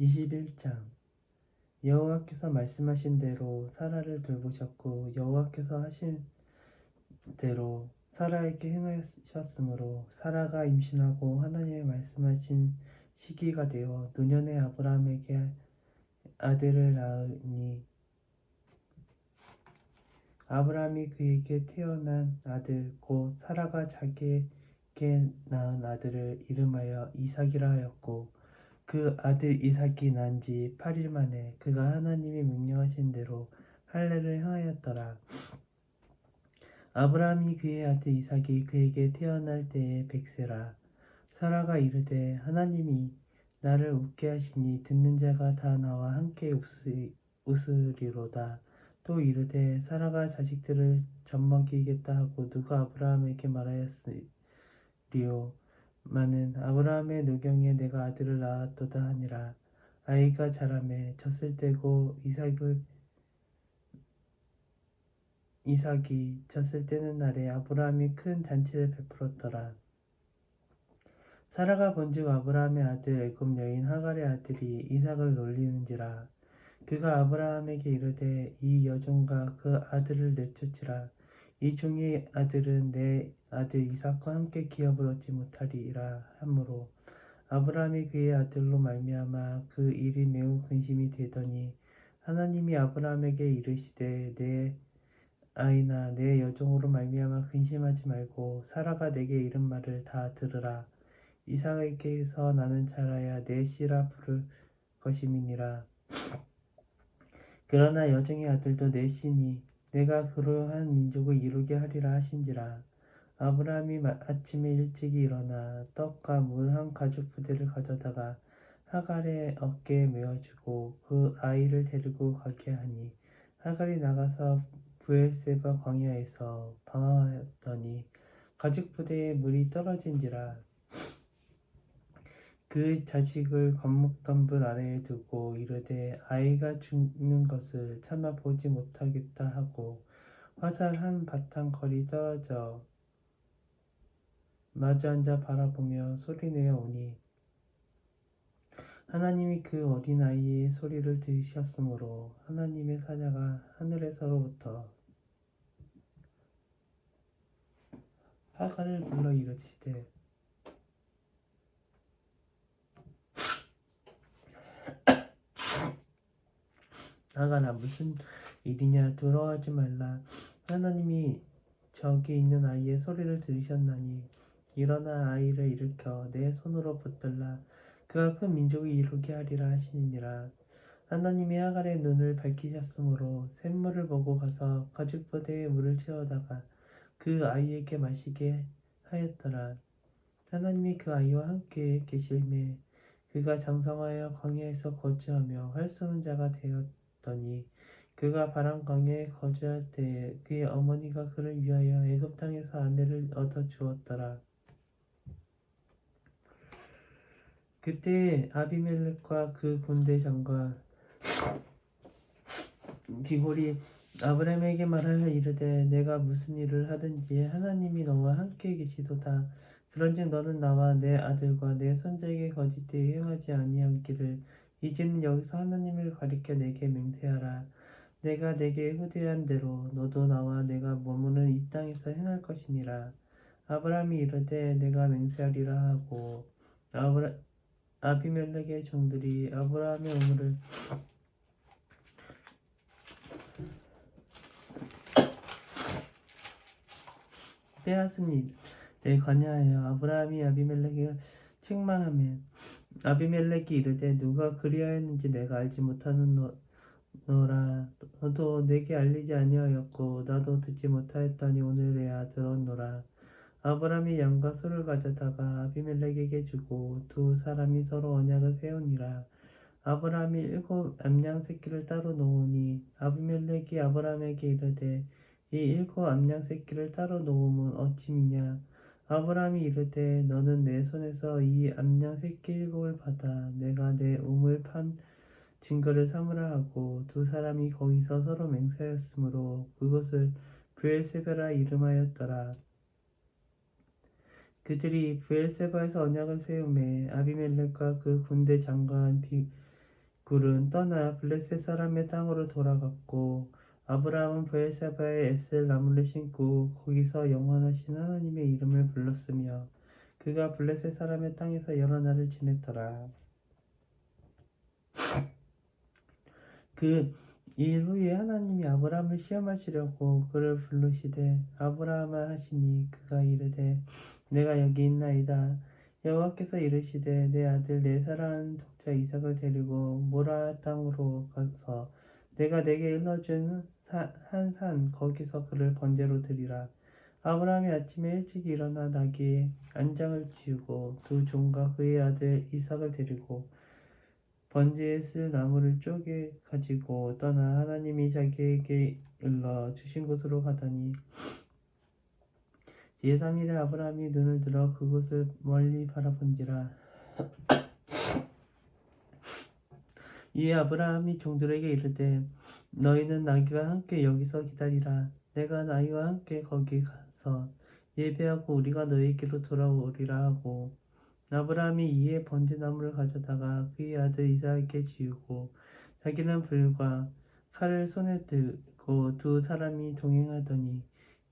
21장. 여호와께서 말씀하신 대로 사라를 돌보셨고 여호와께서 하신 대로 사라에게 행하셨으므로 사라가 임신하고 하나님의 말씀하신 시기가 되어 노년의 아브라함에게 아들을 낳으니 아브라함이 그에게 태어난 아들 곧 사라가 자기에게 낳은 아들을 이름하여 이삭이라 하였고 그 아들 이삭이 난 지 8일 만에 그가 하나님이 명령하신 대로 할례를 행하였더라. 아브라함이 그의 아들 이삭이 그에게 태어날 때에 백세라. 사라가 이르되 하나님이 나를 웃게 하시니 듣는 자가 다 나와 함께 웃으, 웃으리로다. 또 이르되 사라가 자식들을 젖먹이겠다 하고 누가 아브라함에게 말하였으리요. 마는 아브라함의 노경에 내가 아들을 낳았도다 하니라. 아이가 자라매 젖을 떼고 이삭을 이삭이 젖을 떼는 날에 아브라함이 큰 잔치를 베풀었더라. 사라가 본즉 아브라함의 아들 애굽 여인 하갈의 아들이 이삭을 놀리는지라. 그가 아브라함에게 이르되 이 여종과 그 아들을 내쫓으라. 이 종의 아들은 내 아들 이삭과 함께 기업을 얻지 못하리라 하므로 아브라함이 그의 아들로 말미암아 그 일이 매우 근심이 되더니 하나님이 아브라함에게 이르시되 내 아이나 내 여종으로 말미암아 근심하지 말고 사라가 내게 이른 말을 다 들으라. 이삭에게서 나는 자라야 내 씨라 부를 것임이니라. 그러나 여종의 아들도 내 씨니 내가 그러한 민족을 이루게 하리라 하신지라 아브라함이 아침에 일찍이 일어나 떡과 물 한 가죽 부대를 가져다가 하갈의 어깨에 메어주고 그 아이를 데리고 가게 하니 하갈이 나가서 부엘세바 광야에서 방황하였더니 가죽 부대에 물이 떨어진지라 그 자식을 관목덤불 아래에 두고 이르되 아이가 죽는 것을 참아 보지 못하겠다 하고 화살 한 바탕 거리 떨어져 마주 앉아 바라보며 소리내어 오니 하나님이 그 어린아이의 소리를 들으셨으므로 하나님의 사자가 하늘에서로부터 하갈을 불러 이르시되 하갈아 무슨 일이냐? 두려워하지 말라. 하나님이 저기 있는 아이의 소리를 들으셨나니 일어나 아이를 일으켜 내 손으로 붙들라. 그가 큰 민족을 이루게 하리라 하시니라. 하나님이 하갈의 눈을 밝히셨으므로 샘물을 보고 가서 가죽부대에 물을 채워다가 그 아이에게 마시게 하였더라. 하나님이 그 아이와 함께 계실매 그가 장성하여 광야에서 거주하며 활 쏘는 자가 되었더니 그가 바람 광야에 거주할 때에 그의 어머니가 그를 위하여 애굽 땅에서 아내를 얻어 주었더라. 그때 아비멜렉과 그 군대 장과 비골이 아브라함에게 말하여 이르되 내가 무슨 일을 하든지 하나님이 너와 함께 계시도다. 그런즉 너는 나와 내 아들과 내 손자에게 거짓되이 행하지 아니하기를 이제는 여기서 하나님을 가리켜 내게 맹세하라. 내가 내게 후대한 대로 너도 나와 내가 머무는 이 땅에서 행할 것이니라. 아브라함이 이르되 내가 맹세하리라 하고 아브라, 아비멜렉의 종들이 아브라함의 우물을 빼앗으니 내 관여하여 아브라함이 아비멜렉을 책망하며 아비멜렉이 이르되 누가 그리하였는지 내가 알지 못하는 너, 너라. 너도 내게 알리지 아니하였고 나도 듣지 못하였더니 오늘에야 들었노라 아브라함이 양과 소를 가져다가 아비멜렉에게 주고 두 사람이 서로 언약을 세우니라 아브라함이 일곱 암양 새끼를 따로 놓으니 아비멜렉이 아브라함에게 이르되 이 일곱 암양 새끼를 따로 놓음은 어찌미냐 아브라함이 이르되 너는 내 손에서 이 암양 새끼 일곱을 받아 내가 내 우물 판 증거를 삼으라 하고 두 사람이 거기서 서로 맹세하였으므로 그것을 부엘세베라 이름하였더라. 그들이 부엘세바에서 언약을 세우매 아비멜렉과 그 군대 장관 비, 굴은 떠나 블레셋 사람의 땅으로 돌아갔고 아브라함은 부엘세바에 에셀 나무를 심고 거기서 영원하신 하나님의 이름을 불렀으며 그가 블레셋 사람의 땅에서 여러 날을 지냈더라. 그 일 후에 하나님이 아브라함을 시험하시려고 그를 부르시되 아브라함아 하시니 그가 이르되 내가 여기 있나이다. 여호와께서 이르시되 내 아들 내 사랑하는 독자 이삭을 데리고 모라 땅으로 가서 내가 내게 일러준 한 산 거기서 그를 번제로 드리라. 아브라함이 아침에 일찍 일어나 나귀에 안장을 지우고 두 종과 그의 아들 이삭을 데리고 번제에 쓸 나무를 쪼개 가지고 떠나 하나님이 자기에게 일러 주신 곳으로 가더니 제3일에 아브라함이 눈을 들어 그곳을 멀리 바라본지라. 이에 아브라함이 종들에게 이르되 너희는 나귀와 함께 여기서 기다리라. 내가 나귀와 함께 거기 가서 예배하고 우리가 너희에게로 돌아오리라 하고. 아브라함이 이에 번제나무를 가져다가 그의 아들 이삭에게 지우고 자기는 불과 칼을 손에 들고 두 사람이 동행하더니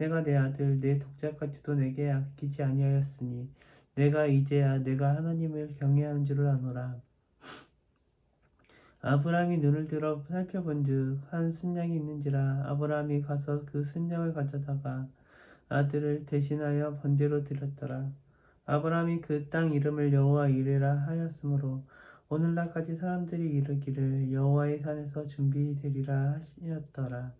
내가 내 아들 내 독자까지도 내게 아끼지 아니하였으니 내가 이제야 내가 하나님을 경외하는 줄을 아노라 아브라함이 눈을 들어 살펴본즉 한 순양이 있는지라 아브라함이 가서 그 순양을 가져다가 아들을 대신하여 번제로 드렸더라 아브라함이 그 땅 이름을 여호와 이레라 하였으므로 오늘날까지 사람들이 이르기를 여호와의 산에서 준비되리라 하시었더라.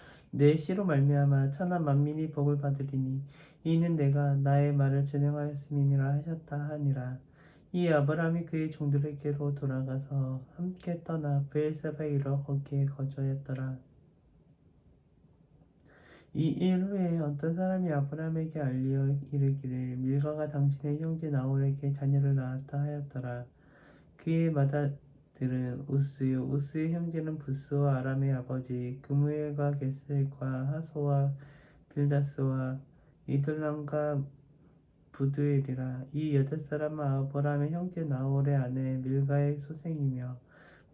내 시로 말미암아 천하 만민이 복을 받으리니 이는 내가 나의 말을 준행하였음이니라 하셨다 하니라. 이 아브라함이 그의 종들에게로 돌아가서 함께 떠나 브엘세바에 이르러 거기에 거주하였더라. 이 일 후에 어떤 사람이 아브라함에게 알리어 이르기를 밀가가 당신의 형제 나홀에게 자녀를 낳았다 하였더라. 그의 맏아 들은 우스요 우스의 형제는 부스와 아람의 아버지 그무엘과 게셀과 하소와 빌다스와 이둘람과 부두엘이라. 이 여덟 사람은 아브라함의 형제 나홀의 아내 밀가의 소생이며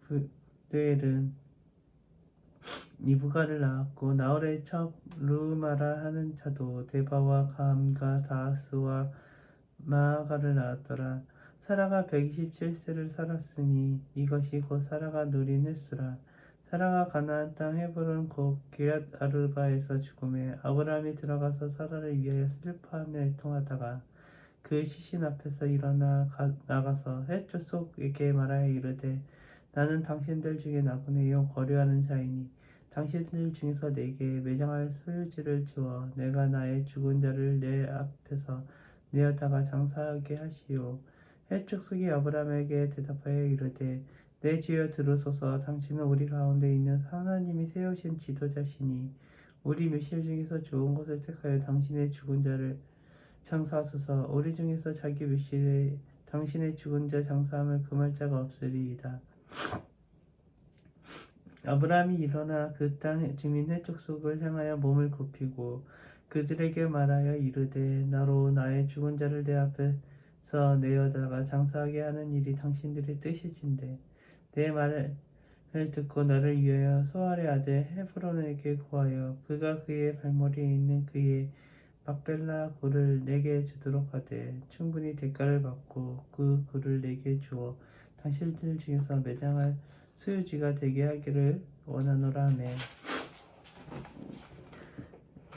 부두엘은 이브가를 낳았고 나홀의 첩 루마라 하는 자도 데바와 감과 다하스와 마아가를 낳았더라 사라가 127세를 살았으니 이것이 곧 사라가 누린 횟수라 사라가 가나안 땅 헤브론 곧 기랏 아르바에서 죽음에 아브라함이 들어가서 사라를 위하여 슬퍼하며 애통하다가 그 시신 앞에서 일어나 가, 나가서 해초 속에게 말하여 이르되 나는 당신들 중에 나그네요 거류하는 자이니 당신들 중에서 내게 매장할 소유지를 주어 내가 나의 죽은 자를 내 앞에서 내어다가 장사하게 하시오. 해축 속이 아브라함에게 대답하여 이르되 내 주여 들으소서 당신은 우리 가운데 있는 하나님이 세우신 지도자시니 우리 묘실 중에서 좋은 것을 택하여 당신의 죽은 자를 장사하소서 우리 중에서 자기 묘실에 당신의 죽은 자 장사함을 금할 자가 없으리이다. 아브라함이 일어나 그 땅 주민 해쪽 속을 향하여 몸을 굽히고 그들에게 말하여 이르되 나로 나의 죽은 자를 내 앞에 서 내어다가 장사하게 하는 일이 당신들의 뜻이진데 내 말을 듣고 나를 위하여 소알의 아들 헤브론에게 구하여 그가 그의 발머리에 있는 그의 막벨라 굴을 내게 주도록 하되 충분히 대가를 받고 그 굴을 내게 주어 당신들 중에서 매장할 소유지가 되게 하기를 원하노라 하매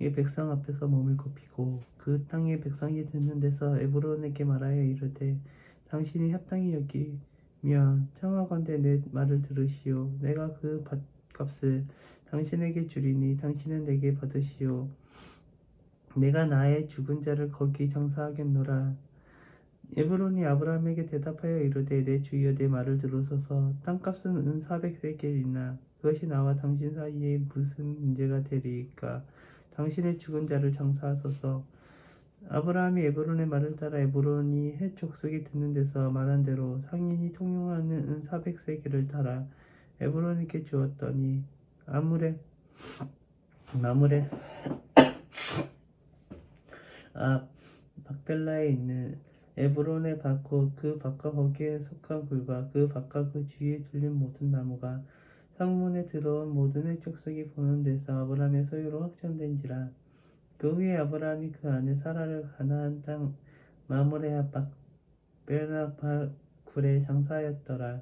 의 백성 앞에서 몸을 굽히고 그 땅의 백성이 듣는 데서 에브론에게 말하여 이르되 당신이 합당히 여기면 청하건대 내 말을 들으시오. 내가 그 밭값을 당신에게 주리니 당신은 내게 받으시오. 내가 나의 죽은 자를 거기 장사하겠노라. 에브론이 아브라함에게 대답하여 이르되 내 주여 내 말을 들으소서. 땅값은 은 400세겔이나 그것이 나와 당신 사이에 무슨 문제가 되리이까 당신의 죽은 자를 장사하소서. 아브라함이 에브론의 말을 따라 에브론이 해 족속이 듣는 데서 말한 대로 상인이 통용하는 은 400세겔을 따라 에브론에게 주었더니 아무레 마무레 아 박벨라에 있는 에브론의 밭과 그 밭과 거기에 속한 굴과 그 밭과 그 주위에 둘린 모든 나무가 성문에 들어온 모든 해족속이 보는 데서 아브라함의 소유로 확정된지라. 그 후에 아브라함이 그 안에 사라를 가나안 땅 마무레아 박벨라 굴에 장사하였더라.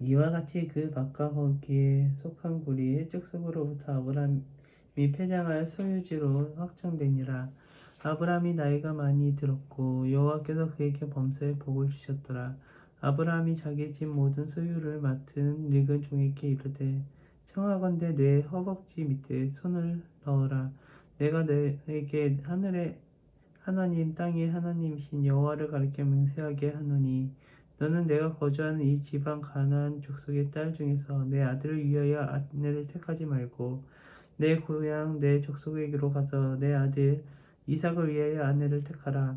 이와 같이 그 밭과 거기에 속한 굴이 해족 속으로부터 아브라함이 폐장할 소유지로 확정되니라. 아브라함이 나이가 많이 들었고 여호와께서 그에게 범사에 복을 주셨더라. 아브라함이 자기 집 모든 소유를 맡은 늙은 종에게 이르되 청하건대 내 허벅지 밑에 손을 넣어라. 내가 너에게 하늘의 하나님 땅의 하나님이신 여호와를 가리켜 맹세하게 하노니 너는 내가 거주하는 이 지방 가나안 족속의 딸 중에서 내 아들을 위하여 아내를 택하지 말고 내 고향 내 족속에게로 가서 내 아들 이삭을 위하여 아내를 택하라.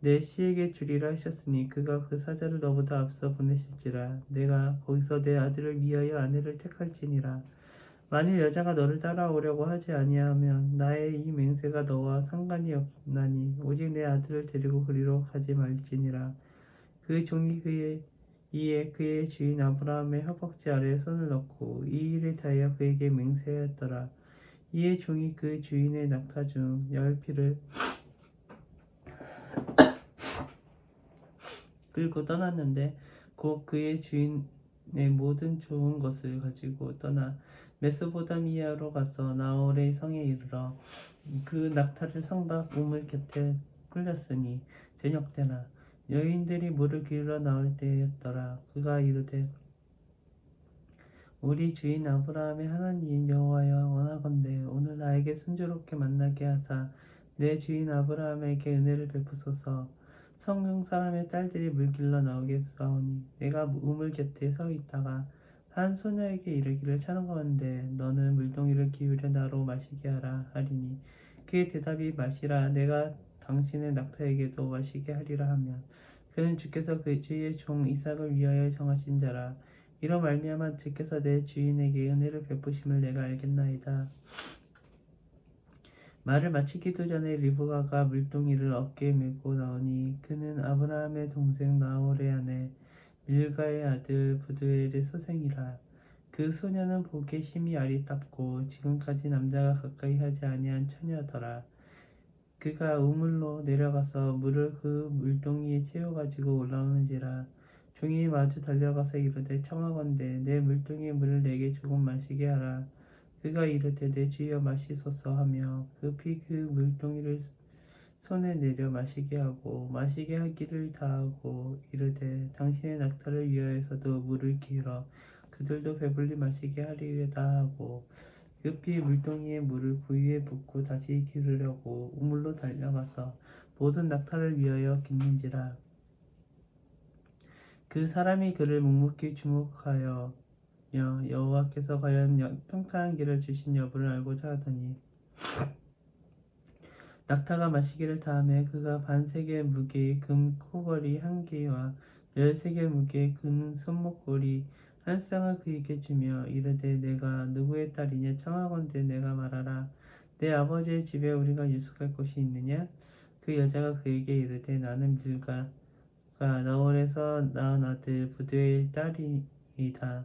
내 씨에게 주리라 하셨으니 그가 그 사자를 너보다 앞서 보내실지라. 내가 거기서 내 아들을 위하여 아내를 택할지니라. 만일 여자가 너를 따라오려고 하지 아니하면 나의 이 맹세가 너와 상관이 없나니 오직 내 아들을 데리고 그리로 가지 말지니라. 그 종이 그의 이에 그의 주인 아브라함의 허벅지 아래에 손을 넣고 이 일을 다하여 그에게 맹세하였더라. 이에 종이 그 주인의 낙타 중 열 피를 끌고 떠났는데 곧 그의 주인의 모든 좋은 것을 가지고 떠나 메소보다미아로 가서 나홀의 성에 이르러 그 낙타를 성밖 우물 곁에 끌렸으니 저녁 때나 여인들이 물을 기울여 나올 때였더라. 그가 이르되 우리 주인 아브라함의 하나님 여호와여 원하건대 오늘 나에게 순조롭게 만나게 하사 내 주인 아브라함에게 은혜를 베푸소서 성경 사람의 딸들이 물길러 나오게 싸우니 내가 우물 곁에 서 있다가 한 소녀에게 이르기를 찬원가운데 너는 물동이를 기울여 나로 마시게 하라 하리니 그의 대답이 마시라 내가 당신의 낙타에게도 마시게 하리라 하면 그는 주께서 그 주의 종 이삭을 위하여 정하신 자라 이로 말미암아 주께서 내 주인에게 은혜를 베푸심을 내가 알겠나이다. 말을 마치기도 전에 리브가가 물동이를 어깨에 메고 나오니 그는 아브라함의 동생 나홀의 아내 밀가의 아들 부두엘의 소생이라 그 소녀는 보기에 심히 아리답고 지금까지 남자가 가까이 하지 아니한 처녀더라. 그가 우물로 내려가서 물을 그 물동이에 채워 가지고 올라오는지라 종이 마주 달려가서 이르되 청하건대 내 물동이의 물을 내게 조금 마시게 하라. 그가 이르되 내 주여 마시소서 하며 급히 그 물동이를 손에 내려 마시게 하고 마시게 하기를 다하고 이르되 당신의 낙타를 위하여서도 물을 길어 그들도 배불리 마시게 하리이다 하고 급히 물동이에 물을 그 위에 붓고 다시 기르려고 우물로 달려가서 모든 낙타를 위하여 깃는지라. 그 사람이 그를 묵묵히 주목하여 여호와께서 과연 여- 평탄한 길을 주신 여부를 알고자 하더니 낙타가 마시기를 다음에 그가 반세겔 무게의 금 코걸이 한 개와 열세겔 무게의 금 손목걸이 한 쌍을 그에게 주며 이르되 내가 누구의 딸이냐? 청하건대 내가 말하라. 내 아버지의 집에 우리가 유숙할 곳이 있느냐? 그 여자가 그에게 이르되 나는 밀가가 너울에서 낳은 아들 부두의 딸이다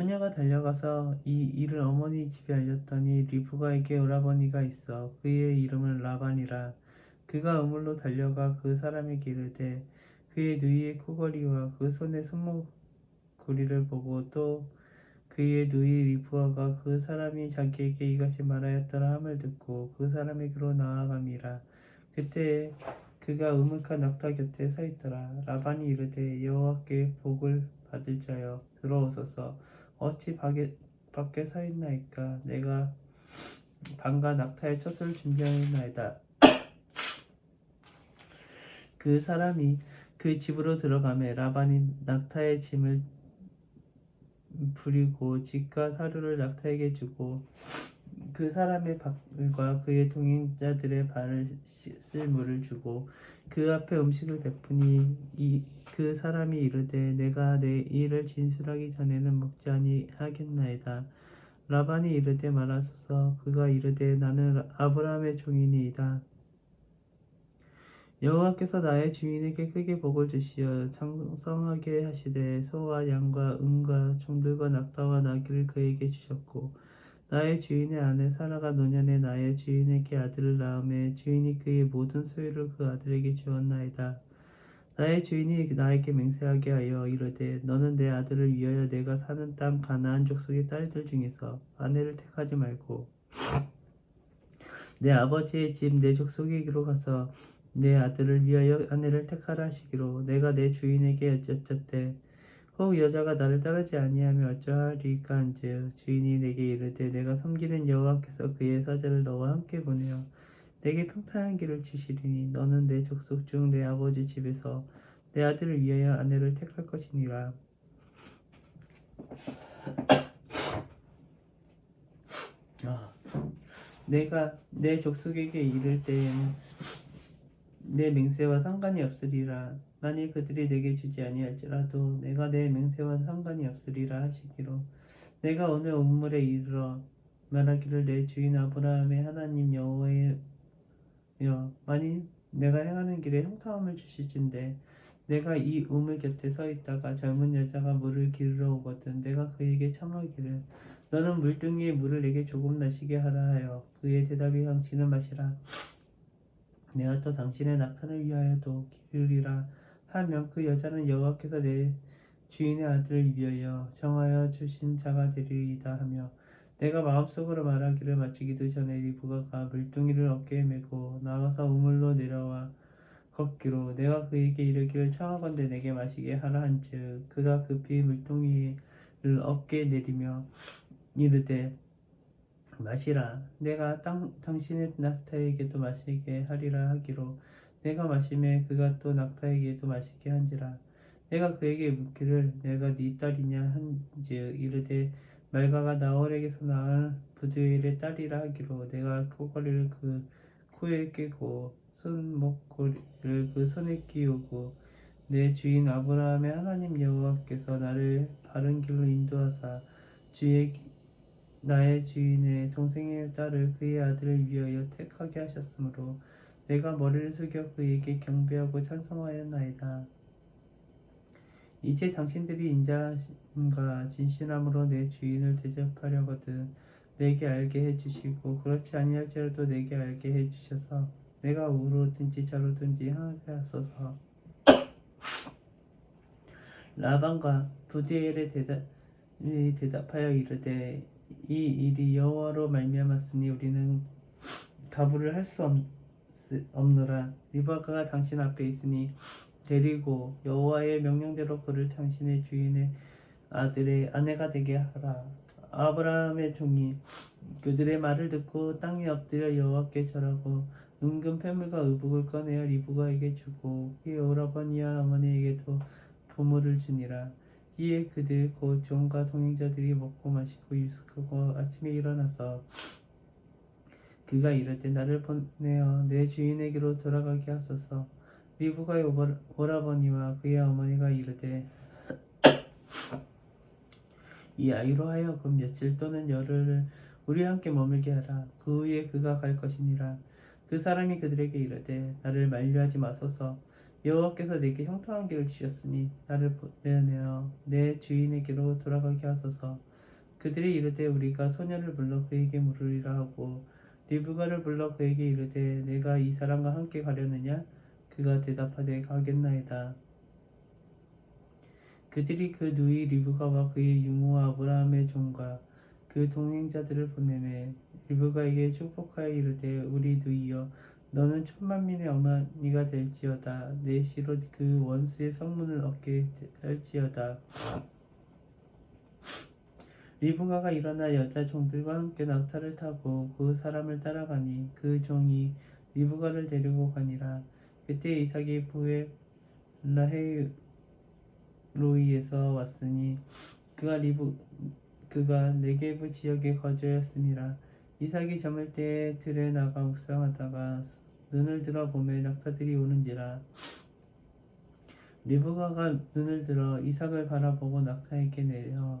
소녀가 달려가서 이 일을 어머니 집에 알렸더니 리브가에게 오라버니가 있어. 그의 이름은 라반이라. 그가 우물로 달려가 그 사람에게 이르되 그의 누이의 코걸이와 그 손의 손목구리를 보고 또 그의 누이 리브가가 그 사람이 자기에게 이것이 말하였더라 함을 듣고 그 사람에게로 나아감이라. 그때 그가 우물가 낙타 곁에 서 있더라. 라반이 이르되 여호와께 복을 받을 자여 들어오소서 어찌 밖에, 밖에 서 있나이까? 내가 방과 낙타의 첫을 준비하였나이다. 그 사람이 그 집으로 들어가매 라반이 낙타의 짐을 부리고 집과 사료를 낙타에게 주고 그 사람의 발과 그의 동행자들의 발을 씻을 물을 주고 그 앞에 음식을 베푸니 이, 그 사람이 이르되 내가 내 일을 진술하기 전에는 먹지 아니 하겠나이다. 라반이 이르되 말하소서. 그가 이르되 나는 아브라함의 종이니이다. 여호와께서 나의 주인에게 크게 복을 주시어 장성하게 하시되 소와 양과 은과 종들과 낙타와 나귀를 그에게 주셨고 나의 주인의 아내 사라가 노년에 나의 주인에게 아들을 낳음에 주인이 그의 모든 소유를 그 아들에게 주었나이다. 나의 주인이 나에게 맹세하게 하여 이르되 너는 내 아들을 위하여 내가 사는 땅 가나안 족속의 딸들 중에서 아내를 택하지 말고 내 아버지의 집 내 족속에게로 가서 내 아들을 위하여 아내를 택하라 하시기로 내가 내 주인에게 여쭈었대 혹 여자가 나를 따르지 아니하며 어쩌하리까 한즉 주인이 내게 이르되 내가 섬기는 여호와께서 그의 사자를 너와 함께 보내어 내게 평탄한 길을 주시리니 너는 내 족속 중 내 아버지 집에서 내 아들을 위하여 아내를 택할 것이니라 아, 내가 내 족속에게 이를 때에는 내 맹세와 상관이 없으리라. 만일 그들이 내게 주지 아니할지라도 내가 내 맹세와 상관이 없으리라 하시기로. 내가 오늘 우물에 이르러 말하기를 내 주인 아브라함의 하나님 여호와여 만일 내가 행하는 길에 형통함을 주실진데 내가 이 우물 곁에 서 있다가 젊은 여자가 물을 기르러 오거든 내가 그에게 청하기를 너는 물등이에 물을 내게 조금 마시게 하라 하여 그의 대답이 당신은 마시라. 내가 또 당신의 낙타를 위하여도 기르리라 하면 그 여자는 여호와께서 내 주인의 아들을 위하여 정하여 주신 자가 되리이다 하며 내가 마음속으로 말하기를 마치기도 전에 리브가 가 물뚱이를 어깨에 메고 나와서 우물로 내려와 걷기로 내가 그에게 이르기를 청하건대 내게 마시게 하라 한즉 그가 급히 물뚱이를 어깨에 내리며 이르되 마시라. 내가 땅, 당신의 낙타에게도 마시게 하리라 하기로 내가 마심에 그가 또 낙타에게도 마시게 한지라. 내가 그에게 묻기를 내가 네 딸이냐 한즉 이르되 말가가 나홀에게서 낳은 부두엘의 딸이라 하기로 내가 코걸이를 그 코에 끼고 손목걸이를 그 손에 끼우고 내 주인 아브라함의 하나님 여호와께서 나를 바른 길로 인도하사 주의 나의 주인의 동생의 딸을 그의 아들을 위하여 택하게 하셨으므로 내가 머리를 숙여 그에게 경배하고 찬송하였나이다. 이제 당신들이 인자심과 진실함으로 내 주인을 대접하려거든 내게 알게 해주시고 그렇지 아니할지라도 내게 알게 해주셔서 내가 우로든지 좌로든지 하게 하소서. 라반과 부디엘의 대답이 대답하여 이르되 이 일이 여호와로 말미암았으니 우리는 가부를 할 수 없 노라. 리바가가 당신 앞에 있으니 데리고 여호와의 명령대로 그를 당신의 주인의 아들의 아내가 되게 하라. 아브라함의 종이 그들의 말을 듣고 땅에 엎드려 여호와께 절하고 은금 패물과 의복을 꺼내어 리브가에게 주고 그의 오라버니와 어머니에게도 보물을 주니라. 이에 그들 곧 종과 동행자들이 먹고 마시고 유숙하고 아침에 일어나서 그가 이럴 때 나를 보내어 내 주인에게로 돌아가게 하소서. 오버- 오라버니와 그의 어머니가 이르되 이 아이로 하여금 며칠 또는 열흘을 우리와 함께 머물게 하라. 그 후에 그가 갈 것이니라. 그 사람이 그들에게 이르되 나를 만류하지 마소서. 여호와께서 내게 형통한 길을 주셨으니 나를 보내어 내 주인에게로 돌아가게 하소서. 그들이 이르되 우리가 소녀를 불러 그에게 물으리라 하고 리브가를 불러 그에게 이르되 내가 이 사람과 함께 가려느냐? 그가 대답하되 가겠나이다. 그들이 그 누이 리브가와 그의 유모와 아브라함의 종과 그 동행자들을 보내매 리브가에게 축복하여 이르되 우리 누이여 너는 천만민의 어머니가 될지어다. 내 시로 그 원수의 성문을 얻게 할지어다 리브가가 일어나 여자 종들과 함께 낙타를 타고 그 사람을 따라가니 그 종이 리브가를 데리고 가니라. 그때 이삭이 부에 라헤로이에서 왔으니 그가 리브 그가 네게브 지역에 거주하였음이라 이삭이 저물 때에 들에 나가 묵상하다가 눈을 들어 보매 낙타들이 오는지라. 리브가가 눈을 들어 이삭을 바라보고 낙타에게 내려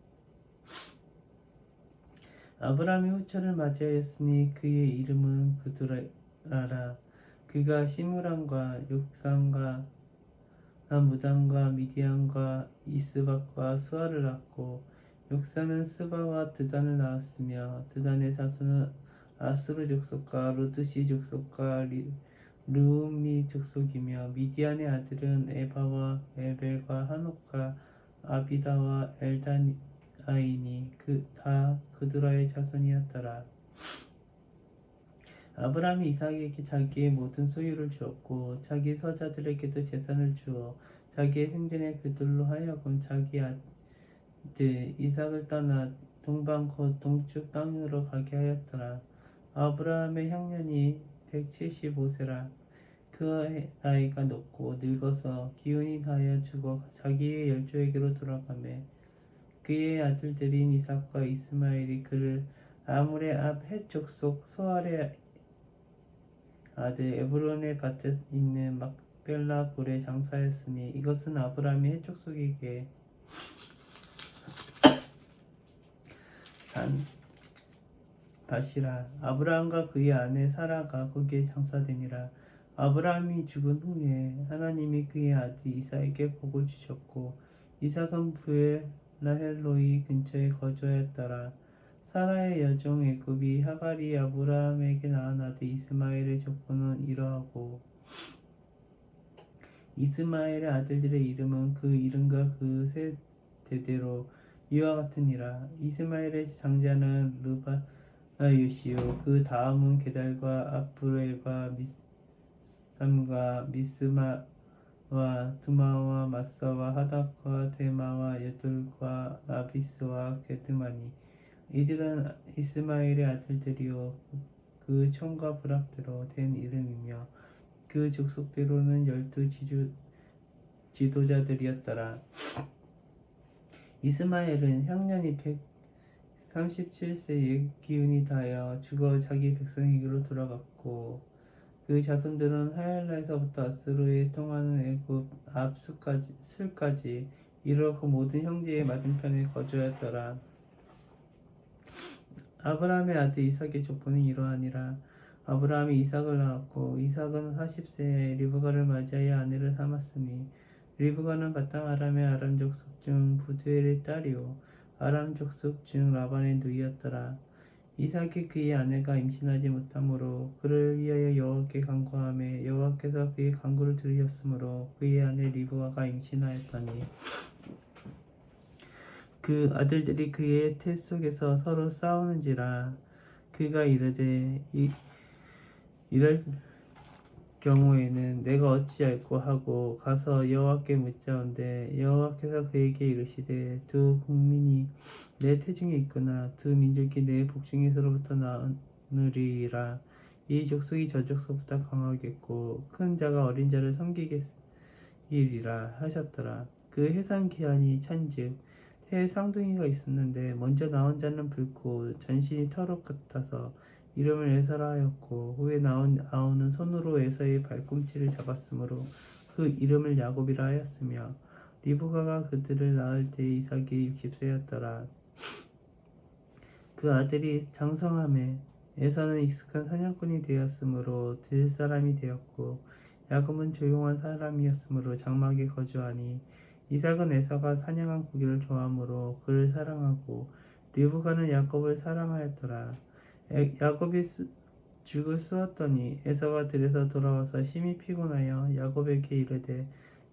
아브라함이 후처를 맞이하였으니 그의 이름은 그두라라. 그가 시므랑과 욕산과 무당과 미디안과 이스박과 수아를 낳고 욕산은 스바와 드단을 낳았으며 드단의 자손은 아스루 족속과 루드시 족속과 리, 르우미 족속이며 미디안의 아들은 에바와 에벨과 한옥과 아비다와 엘다 아이니 그 다 그드라의 자손이었더라. 아브라함이 이삭에게 자기의 모든 소유를 주었고 자기 서자들에게도 재산을 주어 자기의 생전에 그들로 하여금 자기 아들 이삭을 떠나 동방 곧 동쪽 땅으로 가게 하였더라. 아브라함의 향년이 175세라. 그 나이가 높고 늙어서 기운이 다하여 죽어 자기의 열조에게로 돌아가매 그의 아들들인 이삭과 이스마엘이 그를 아물의 앞 해족속 소알의 아들 에브론의 밭에 있는 막벨라 굴에 장사했으니 이것은 아브라함이 해족속에게 산 밭이라. 아브라함과 그의 아내 사라가 거기에 장사되니라. 아브라함이 죽은 후에 하나님이 그의 아들 이삭에게 복을 주셨고 이삭은 부에 라헬로이 근처에 거주하였더라. 사라의 여종 애굽이 하갈이 아브라함에게 낳은 아들 이스마엘의 조건은 이러하고 이스마엘의 아들들의 이름은 그 이름과 그 세 대대로 이와 같으니라. 이스마엘의 장자는 르바 유시오 그 다음은 게달과 아프렐과 미삼과 미스마 와 두마와 마사와 하닥과 데마와 여둘과 나비스와 게드마니 이들은 이스마엘의 아들들이요. 그 총과 부락대로 된 이름이며 그 족속대로는 열두 지주, 지도자들이었더라. 이스마엘은 향년이 137세에 기운이 다하여 죽어 자기 백성에게로 돌아갔고 그 자손들은 하엘라에서부터 아스루에 통하는 애굽 앞 수까지, 술까지 이르러 그 모든 형제의 맞은편에 거주하였더라. 아브라함의 아들 이삭의 족보는 이러하니라. 아브라함이 이삭을 낳았고 이삭은 40세에 리브가를 맞이하여 아내를 삼았으니 리브가는 바탕 아람의 아람 족속 중 부두엘의 딸이요 아람 족속 중 라반의 누이였더라. 이삭이 그의 아내가 임신하지 못하므로 그를 위하여 여호와께 간구하며 여호와께서 그의 간구를 들으셨으므로 그의 아내 리브가가 임신하였더니 그 아들들이 그의 태 속에서 서로 싸우는지라 그가 이르되 이, 이럴 경우에는 내가 어찌할꼬 하고 가서 여호와께 묻자온데 여호와께서 그에게 이르시되 두 국민이 내 태중에 있거나 두 민족이 내 복중에서로부터 나누리라. 이 족속이 저 족속보다 강하겠고 큰 자가 어린 자를 섬기겠으리라 하셨더라. 그 해산 기한이 찬즉 해에 쌍둥이가 있었는데 먼저 나온 자는 붉고 전신이 털옷 같아서 이름을 에서라 하였고 후에 나온 아우는 손으로 에서의 발꿈치를 잡았으므로 그 이름을 야곱이라 하였으며 리브가가 그들을 낳을 때 이삭이 60세였더라 그 아들이 장성함에 에서는 익숙한 사냥꾼이 되었으므로 들 사람이 되었고 야곱은 조용한 사람이었으므로 장막에 거주하니 이삭은 에서가 사냥한 고기를 좋아하므로 그를 사랑하고 리브가는 야곱을 사랑하였더라. 에- 야곱이 수- 죽을 쏘았더니 에서가 들에서 돌아와서 심히 피곤하여 야곱에게 이르되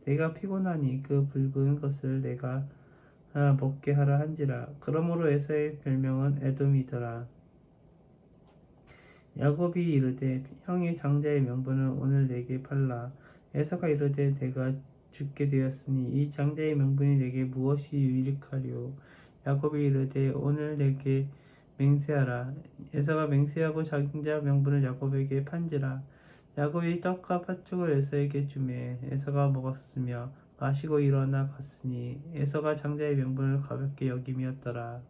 내가 피곤하니 그 붉은 것을 내가 아, 먹게 하라 한지라. 그러므로 에서의 별명은 에돔이더라. 야곱이 이르되 형의 장자의 명분을 오늘 내게 팔라. 에서가 이르되 내가 죽게 되었으니 이 장자의 명분이 내게 무엇이 유익하리요? 야곱이 이르되 오늘 내게 맹세하라. 에서가 맹세하고 장자 명분을 야곱에게 판지라. 야곱이 떡과 팥죽을 에서에게 주매 에서가 먹었으며 마시고 일어나 갔으니 에서가 장자의 명분을 가볍게 여김이었더라.